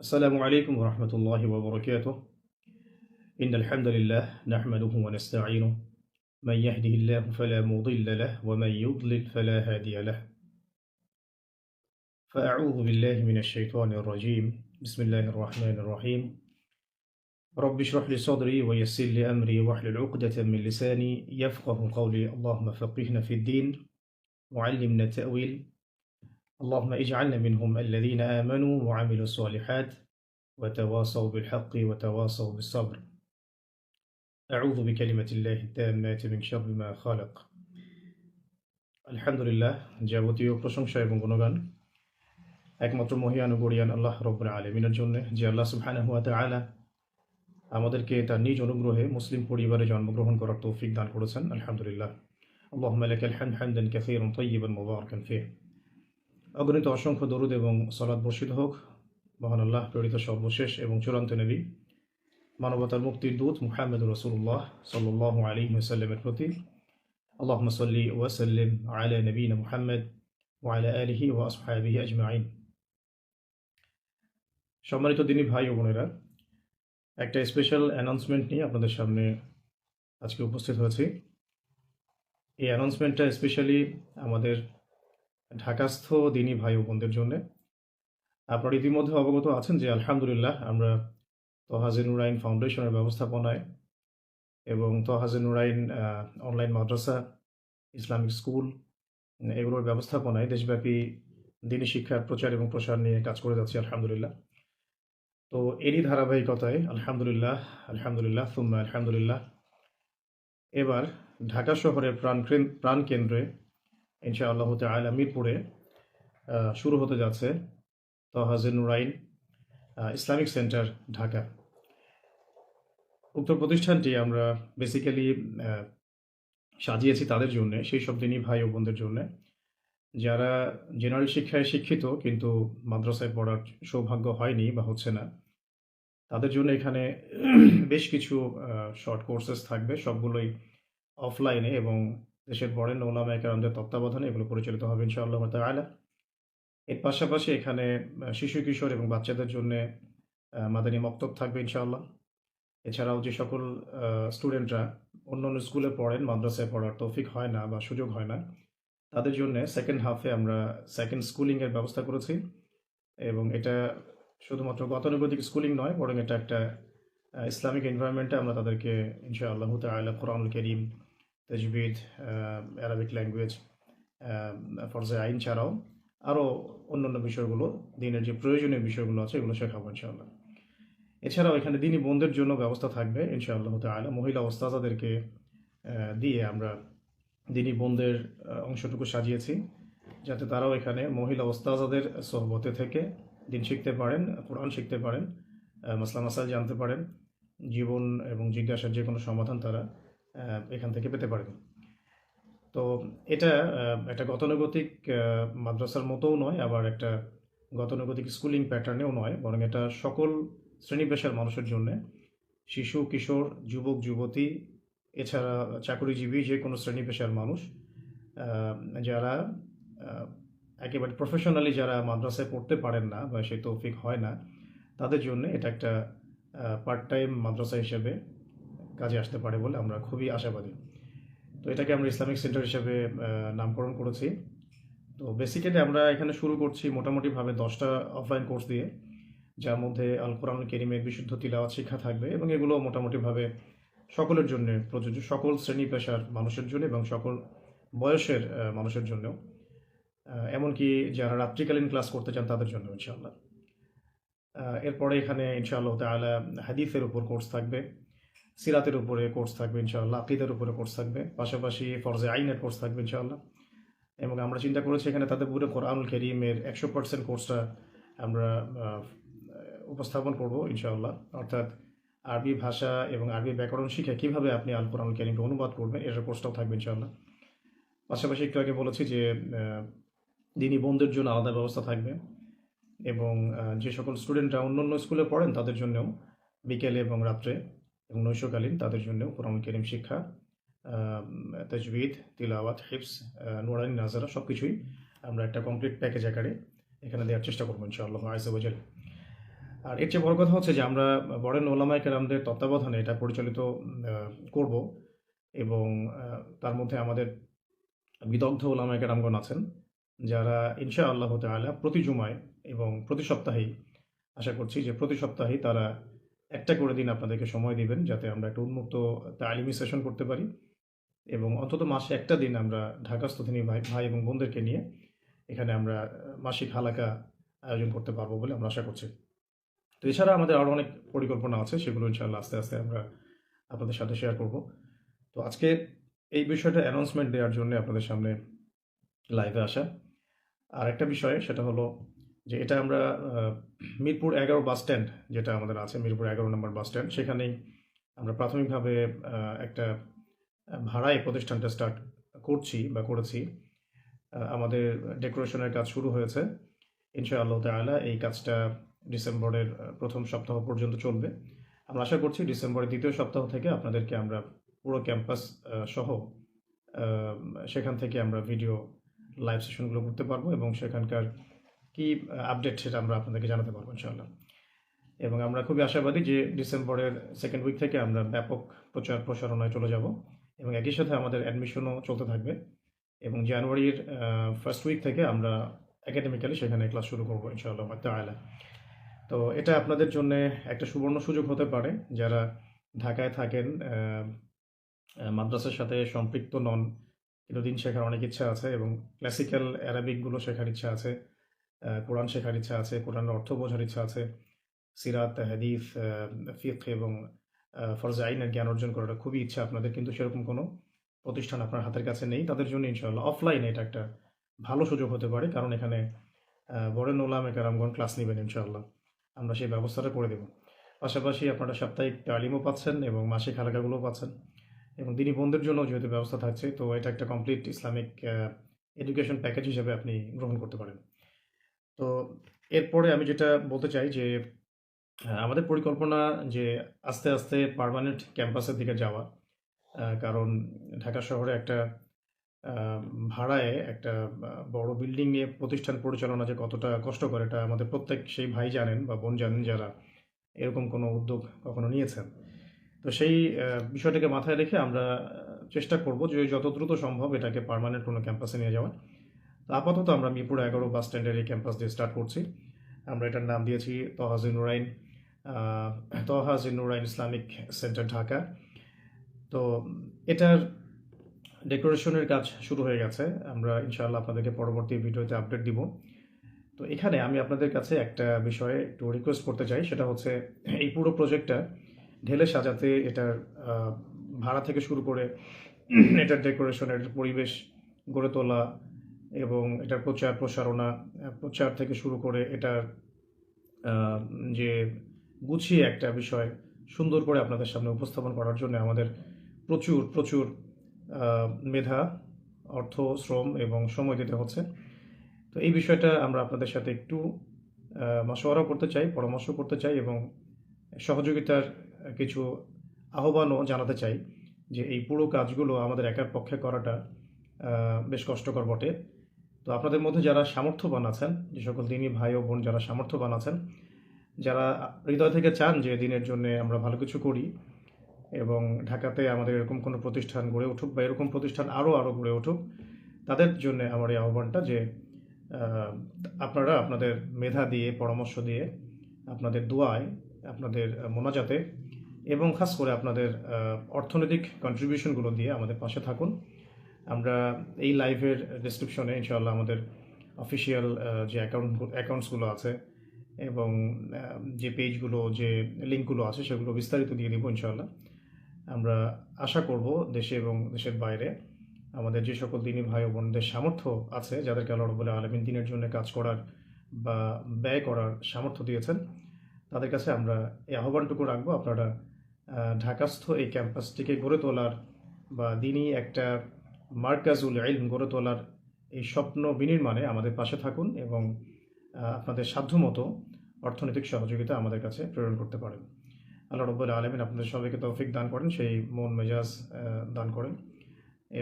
السلام عليكم ورحمة الله وبركاته. إن الحمد لله نحمده ونستعينه. من يهده الله فلا مضل له ومن يضلل فلا هادي له. فأعوذ بالله من الشيطان الرجيم. بسم الله الرحمن الرحيم. رب اشرح لي صدري ويسر لي أمري واحلل عقدة من لساني يفقه قولي. اللهم فقهنا في الدين. وعلمنا التأويل. اللهم اجعلنا منهم الذين آمنوا وعملوا الصالحات وتواصوا بالحق وتواصوا بالصبر أعوذ بكلمة الله التامات من شر ما خلق আলহামদুলিল্লাহ যাবতীয় প্রশংসা এবং গুণগান একমাত্র মহিয়ান ও গরিয়ান আল্লাহ রব্বুল আলমিনের জন্য যে আল্লাহ সুবহানাহু ওয়া তাআলা আমাদেরকে তার নিজ অনুগ্রহে মুসলিম পরিবারে জন্মগ্রহণ করার তৌফিক দান করেছেন আলহামদুলিল্লাহ اللهم لك الحمد حمدا كثيرا طيبا مباركا فيه অগণিত অসংখ্য দরুদ এবং সলাদ বর্ষিত হোক। মহান আল্লাহ, প্রেরিত সর্বশেষ এবং চূড়ান্ত নবী, মানবতার মুক্তির দূত মুহাম্মদ রসুল্লাহ সাল্লাহ আলী সাল্লামের প্রতি। আল্লাহ সাল্লি ওয়াসাল্লিম আলা নবীন মুহাম্মদ ওয়ালা আলিহি ওয়া আসহাবিহি আজমাইন। সম্মানিত দিনী ভাই ও বোনেরা, একটা স্পেশাল অ্যানাউন্সমেন্ট নিয়ে আপনাদের সামনে আজকে উপস্থিত হয়েছি। এই অ্যানাউন্সমেন্টটা স্পেশালি আমাদের ঢাকাস্থ দিনী ভাই ও বোনদের জন্য। আপনারা ইতিমধ্যে অবগত আছেন যে আলহামদুলিল্লাহ আমরা তহাজে নুরাইন ফাউন্ডেশনের ব্যবস্থাপনায় এবং তহাজে নুরাইন অনলাইন মাদ্রাসা, ইসলামিক স্কুল, এগুলোর ব্যবস্থাপনায় দেশব্যাপী দিনী শিক্ষার প্রচার এবং প্রসার নিয়ে কাজ করে যাচ্ছি আলহামদুলিল্লাহ। তো এরই ধারাবাহিকতায় আলহামদুলিল্লাহ আলহামদুলিল্লাহ, সুম্মা আলহামদুলিল্লাহ, এবার ঢাকা শহরের প্রাণ প্রাণ কেন্দ্রে ইনশা আল্লাহ তালা মিরপুরে শুরু হতে যাচ্ছে তহাজে নুরাইন ইসলামিক সেন্টার, ঢাকা। উক্ত প্রতিষ্ঠানটি আমরা বেসিক্যালি সাজিয়েছি তাদের জন্য, সেই সব দিনই ভাই ও বোনদের জন্য। যারা জেনারেল শিক্ষায় শিক্ষিত কিন্তু মাদ্রাসায় পড়ার সৌভাগ্য হয়নি বা হচ্ছে না, তাদের জন্য এখানে বেশ কিছু শর্ট কোর্সেস থাকবে, সবগুলোই অফলাইনে এবং দেশের বড়েন ওলামা একরামদের তত্ত্বাবধানে এগুলো পরিচালিত হবে ইনশাআল্লাহ তাআলা। এর পাশাপাশি এখানে শিশু, কিশোর এবং বাচ্চাদের জন্য মাদানী মক্তব থাকবে ইনশাআল্লাহ। এছাড়াও যে সকল স্টুডেন্টরা অন্য অন্য স্কুলে পড়েন, মাদ্রাসায় পড়ার তৌফিক হয় না বা সুযোগ হয় না, তাদের জন্য সেকেন্ড হাফে আমরা সেকেন্ড স্কুলিংয়ের ব্যবস্থা করেছি এবং এটা শুধুমাত্র গতানুগতিক স্কুলিং নয়, বরং এটা একটা ইসলামিক এনভায়রনমেন্টে আমরা তাদেরকে ইনশাআল্লাহ তাআলা কোরআনুল করিম তজবিদ অ্যারাবিক ল্যাঙ্গুয়েজ ফরজে আইন ছাড়াও আরও অন্যান্য বিষয়গুলো, দিনের যে প্রয়োজনীয় বিষয়গুলো আছে, এগুলো শেখাবো ইনশাআল্লাহ। এছাড়াও এখানে দিনই বোনদের জন্য ব্যবস্থা থাকবে ইনশাআল্লাহ তাআলা। মহিলা ওস্তাজাদেরকে দিয়ে আমরা দিনই বন্ধের অংশটুকু সাজিয়েছি, যাতে তারাও এখানে মহিলা ওস্তাজাদের সহবতে থেকে দিন শিখতে পারেন, কোরআন শিখতে পারেন মাসলা মাসাল জানতে পারেন। জীবন এবং জিজ্ঞাসার যে কোনো সমাধান তারা এখান থেকে পেতে পারেন তো এটা একটা গতানুগতিক মাদ্রাসার মতোও নয়, আবার একটা গতানুগতিক স্কুলিং প্যাটার্নেও নয়, বরং এটা সকল শ্রেণি পেশার মানুষের জন্য, শিশু, কিশোর, যুবক, যুবতী, এছাড়া চাকরিজীবী যে কোনো শ্রেণি পেশার মানুষ যারা একেবারে প্রফেশনালি যারা মাদ্রাসায় পড়তে পারেন না বা সেই তৌফিক হয় না, তাদের জন্য এটা একটা পার্ট টাইম মাদ্রাসা হিসেবে কাজে আসতে পারে বলে আমরা খুবই আশাবাদী। তো এটাকে আমরা ইসলামিক সেন্টার হিসেবে নামকরণ করেছি। তো বেসিক্যালি আমরা এখানে শুরু করছি মোটামুটিভাবে দশটা অফলাইন কোর্স দিয়ে, যার মধ্যে আল কোরআন কেরিমের বিশুদ্ধ তিলাওয়াত শিক্ষা থাকবে এবং এগুলো মোটামুটিভাবে সকলের জন্য প্রযোজ্য, সকল শ্রেণি পেশার মানুষের জন্য এবং সকল বয়সের মানুষের জন্য এমনকি যারা রাত্রিকালীন ক্লাস করতে চান তাদের জন্য ইনশাআল্লাহ। এরপরে এখানে ইনশাআল্লাহ তাআলা হাদিসের উপর কোর্স থাকবে। সিরাতের উপরে কোর্স থাকবে ইনশাআল্লাহ, আকিদের উপরে কোর্স থাকবে, পাশাপাশি ফরজে আইনের কোর্স থাকবে ইনশাআল্লাহ। এবং আমরা চিন্তা করেছি এখানে তাদের পুরো কোরআনুল করিমের একশো পার্সেন্ট কোর্সটা আমরা উপস্থাপন করব ইনশাআল্লাহ। অর্থাৎ আরবি ভাষা এবং আরবি ব্যাকরণ শিখে কীভাবে আপনি আল কোরআনুল করিমকে অনুবাদ করবেন এর কোর্সটাও থাকবে ইনশাআল্লাহ। পাশাপাশি একটু আগে বলেছি যে দিনই বন্ধুর জন্য আলাদা ব্যবস্থা থাকবে এবং যে সকল স্টুডেন্টরা অন্য অন্য স্কুলে পড়েন তাদের জন্যও বিকেলে এবং রাত্রে এবং নৈশকালীন তাদের জন্য কোরআন করিম শিক্ষা তাজবিদ, তিলাওয়াত হিপস নোরানি নাজারা সব কিছুই আমরা একটা কমপ্লিট প্যাকেজ আকারে এখানে দেওয়ার চেষ্টা করব ইনশাআল্লাহ আইসাবাজাল আর এর চেয়ে বড় কথা হচ্ছে যে আমরা বরেন ওলামায়ে কেরামদের তত্ত্বাবধানে এটা পরিচালিত করব এবং তার মধ্যে আমাদের বিদগ্ধ ওলামায়ে কেরামগণ আছেন যারা ইনশা আল্লাহ তাআলা প্রতি জুমায় এবং প্রতি সপ্তাহেই আশা করছি যে প্রতি সপ্তাহেই তারা একটা করে দিন আপনাদেরকে সময় দিবেন যাতে আমরা একটা উন্মুক্ত তালিমি সেশন করতে পারি। এবং অন্তত মাসে একটা দিন আমরা ঢাকাস্থ তিনি ভাই ভাই এবং বোনদেরকে নিয়ে এখানে আমরা মাসিক হালাকা আয়োজন করতে পারব বলে আমরা আশা করছি। তো এছাড়া আমাদের আরও অনেক পরিকল্পনা আছে, সেগুলো ইনশাআল্লাহ আস্তে আস্তে আমরা আপনাদের সাথে শেয়ার করব। তো আজকে এই বিষয়টা অ্যানাউন্সমেন্ট দেওয়ার জন্য আপনাদের সামনে লাইভে আসা। আর একটা বিষয়, সেটা হলো যে এটা আমরা মিরপুর এগারো বাস স্ট্যান্ড যেটা আমাদের আছে, মিরপুর এগারো নম্বর বাস স্ট্যান্ড সেখানেই আমরা প্রাথমিকভাবে একটা ভাড়ায় প্রতিষ্ঠানটা স্টার্ট করছি বা করেছি। আমাদের ডেকোরেশনের কাজ শুরু হয়েছে। ইনশাআল্লাহ তাআলা এই কাজটা ডিসেম্বরের প্রথম সপ্তাহ পর্যন্ত চলবে। আমরা আশা করছি ডিসেম্বরের দ্বিতীয় সপ্তাহ থেকে আপনাদেরকে আমরা পুরো ক্যাম্পাস সহ সেখান থেকে আমরা ভিডিও লাইভ সেশনগুলো করতে পারব এবং সেখানকার কি আপডেট সেটা আমরা আপনাদেরকে জানাতে পারব, ইনশাআল্লাহ। এবং আমরা খুবই আশাবাদী যে ডিসেম্বরের সেকেন্ড উইক থেকে আমরা ব্যাপক প্রচার প্রসারণায় চলে যাব এবং একই সাথে আমাদের অ্যাডমিশনও চলতে থাকবে এবং জানুয়ারির ফার্স্ট উইক থেকে আমরা একাডেমিক্যালি সেখানে ক্লাস শুরু করব, ইনশাআল্লাহ তাআলা। তো এটা আপনাদের জন্য একটা সুবর্ণ সুযোগ হতে পারে যারা ঢাকায় থাকেন মাদ্রাসার সাথে সম্পৃক্ত নন, কিন্তু দিন শেখার অনেক ইচ্ছা আছে এবং ক্লাসিক্যাল অ্যারাবিকগুলো শেখার ইচ্ছা আছে। কোরআন শেখার ইচ্ছা আছে কোরআনের অর্থ বোঝার ইচ্ছা আছে। সিরাত হাদিস ফিক এবং ফরজে আইনের জ্ঞান অর্জন করাটা খুবই ইচ্ছা আপনাদের কিন্তু সেরকম কোনো প্রতিষ্ঠান আপনার হাতের কাছে নেই। তাদের জন্য ইনশাআল্লাহ অফলাইনে এটা একটা ভালো সুযোগ হতে পারে কারণ এখানে আহ, বরেন ওলামে কারামগণ ক্লাস নেবেন ইনশাআল্লাহ। আমরা সেই ব্যবস্থাটা করে দেব। পাশাপাশি আপনারা সাপ্তাহিক তালিমও পাচ্ছেন এবং মাসিক হালাকাগুলোও পাচ্ছেন। এবং দিনী বন্ধুর জন্য যেহেতু ব্যবস্থা থাকছে তো এটা একটা কমপ্লিট ইসলামিক এডুকেশন প্যাকেজ হিসেবে আপনি গ্রহণ করতে পারেন। তো এরপরে আমি যেটা বলতে চাই যে আমাদের পরিকল্পনা যে আস্তে আস্তে পারমানেন্ট ক্যাম্পাসের দিকে যাওয়া কারণ ঢাকা শহরে একটা ভাড়ায় একটা বড় বিল্ডিং নিয়ে প্রতিষ্ঠান পরিচালনা যে কতটা কষ্টকর এটা আমাদের প্রত্যেক সেই ভাই জানেন বা বোন জানেন যারা এরকম কোনো উদ্যোগ কখনো নিয়েছেন। তো সেই বিষয়টাকে মাথায় রেখে আমরা চেষ্টা করব যে যত দ্রুত সম্ভব এটাকে পারমানেন্ট কোনো ক্যাম্পাসে নিয়ে যাওয়া আপাতত আমরা মিরপুর এগারো বাস স্ট্যান্ডের এই ক্যাম্পাস দিয়ে স্টার্ট করছি। আমরা এটার নাম দিয়েছি তহাজি নুরাইন আহ, তহাজি নুরাইন ইসলামিক সেন্টার ঢাকা। তো এটার ডেকোরেশনের কাজ শুরু হয়ে গেছে। আমরা ইনশাআল্লাহ আপনাদেরকে পরবর্তী ভিডিওতে আপডেট দিব। তো এখানে আমি আপনাদের কাছে একটা বিষয়ে একটু রিকোয়েস্ট করতে চাই সেটা হচ্ছে এই পুরো প্রজেক্টটা ঢেলে সাজাতে এটার ভাড়া থেকে শুরু করে এটার ডেকোরেশনের পরিবেশ গড়ে তোলা এবং এটার প্রচার প্রসারণা, প্রচার থেকে শুরু করে এটার যে গুছিয়ে একটা বিষয় সুন্দর করে আপনাদের সামনে উপস্থাপন করার জন্য আমাদের প্রচুর প্রচুর মেধা, অর্থ, শ্রম এবং সময় দিতে হচ্ছে। তো এই বিষয়টা আমরা আপনাদের সাথে একটু মশওয়ারা করতে চাই পরামর্শ করতে চাই এবং সহযোগিতার কিছু আহ্বানও জানাতে চাই যে এই পুরো কাজগুলো আমাদের একার পক্ষে করাটা বেশ কষ্টকর বটে। তো আপনাদের মধ্যে যারা সামর্থ্যবান আছেন, যে সকল দিনই ভাই ও বোন যারা সামর্থ্যবান আছেন, যারা হৃদয় থেকে চান যে দিনের জন্য আমরা ভালো কিছু করি এবং ঢাকাতে আমাদের এরকম কোনো প্রতিষ্ঠান গড়ে উঠুক বা এরকম প্রতিষ্ঠান আরও আরও গড়ে উঠুক, তাদের জন্য আমার এই আহ্বানটা যে আপনারা আপনাদের মেধা দিয়ে, পরামর্শ দিয়ে, আপনাদের দোয়ায়, আপনাদের মোনাজাতে এবং খাস করে আপনাদের অর্থনৈতিক কন্ট্রিবিউশনগুলো দিয়ে আমাদের পাশে থাকুন। আমরা এই লাইভের ডিসক্রিপশনে ইনশাআল্লাহ আমাদের অফিসিয়াল যে অ্যাকাউন্ট অ্যাকাউন্টসগুলো আছে এবং যে পেজগুলো যে লিঙ্কগুলো আছে সেগুলো বিস্তারিত দিয়ে দিব ইনশাআল্লাহ। আমরা আশা করব দেশে এবং দেশের বাইরে আমাদের যে সকল দিনী ভাই বোনদের সামর্থ্য আছে, যাদেরকে আল্লাহ রবুল্লাহ আলমিন দিনের জন্য কাজ করার বা ব্যয় করার সামর্থ্য দিয়েছেন, তাদের কাছে আমরা এই আহ্বানটুকু রাখব। আপনারা ঢাকাস্থ এই ক্যাম্পাসটিকে গড়ে তোলার বা দিনই একটা মার্কাজুল ইলম গড়ে তোলার এই স্বপ্ন বিনির্মাণে আমাদের পাশে থাকুন এবং আপনাদের সাধ্যমতো অর্থনৈতিক সহযোগিতা আমাদের কাছে প্রেরণ করতে পারেন। আল্লাহ রব্বুল আলমিন আপনাদের সবাইকে তৌফিক দান করেন, সেই মন মেজাজ দান করেন।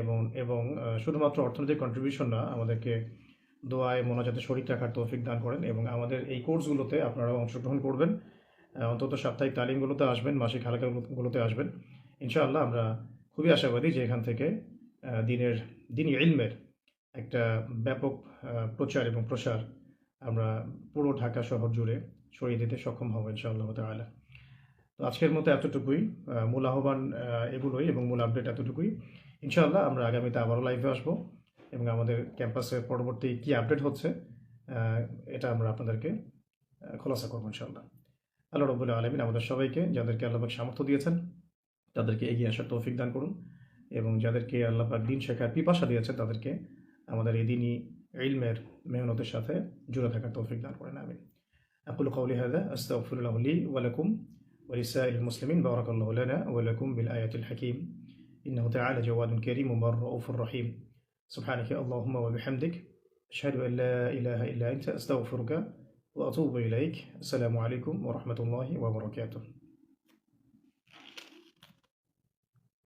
এবং এবং শুধুমাত্র অর্থনৈতিক কন্ট্রিবিউশন না, আমাদেরকে দোয়ায় মোনাজাতে শরীর রাখার তৌফিক দান করেন এবং আমাদের এই কোর্সগুলোতে আপনারা অংশগ্রহণ করবেন। অন্তত সাপ্তাহিক তালিমগুলোতে আসবেন, মাসিক হালকাগুলোতে আসবেন। ইনশাআল্লাহ আমরা খুবই আশাবাদী যে এখান থেকে দিনের, দিনই ইলমের একটা ব্যাপক প্রচার এবং প্রসার আমরা পুরো ঢাকা শহর জুড়ে ছড়িয়ে দিতে সক্ষম হব ইনশাআল্লাহ তাআলা। তো আজকের মতো এতটুকুই মূল আহ্বান এগুলোই এবং মূল আপডেট এতটুকুই। ইনশাআল্লাহ আমরা আগামীতে আবারও লাইভে আসব এবং আমাদের ক্যাম্পাসের পরবর্তী কী আপডেট হচ্ছে এটা আমরা আপনাদেরকে খোলাসা করব ইনশাআল্লাহ। আল্লাহ রবুল্লাহ আলমিন আমাদের সবাইকে, যাদেরকে আল্লাহবাক সামর্থ্য দিয়েছেন, তাদেরকে এগিয়ে আসার তৌফিক দান করুন। এবং যাদেরকে আল্লাপাক দিন শেখার পিপাসা দিয়েছেন তাদেরকে আমাদের এই দিনই ইলমের মেহনতের সাথে জুড়ে থাকার তৌফিক দান করেন আমিন أقول قولي هذا أستغفر الله لي ولكم ولسائر المسلمين بارك الله لنا ولكم بالآية الحكيم إنه تعالى جواد كريم وبر رؤوف رحيم سبحانك اللهم وبحمدك أشهد أن لا إله إلا أنت أستغفرك وأتوب إليك السلام عليكم ورحمة الله وبركاته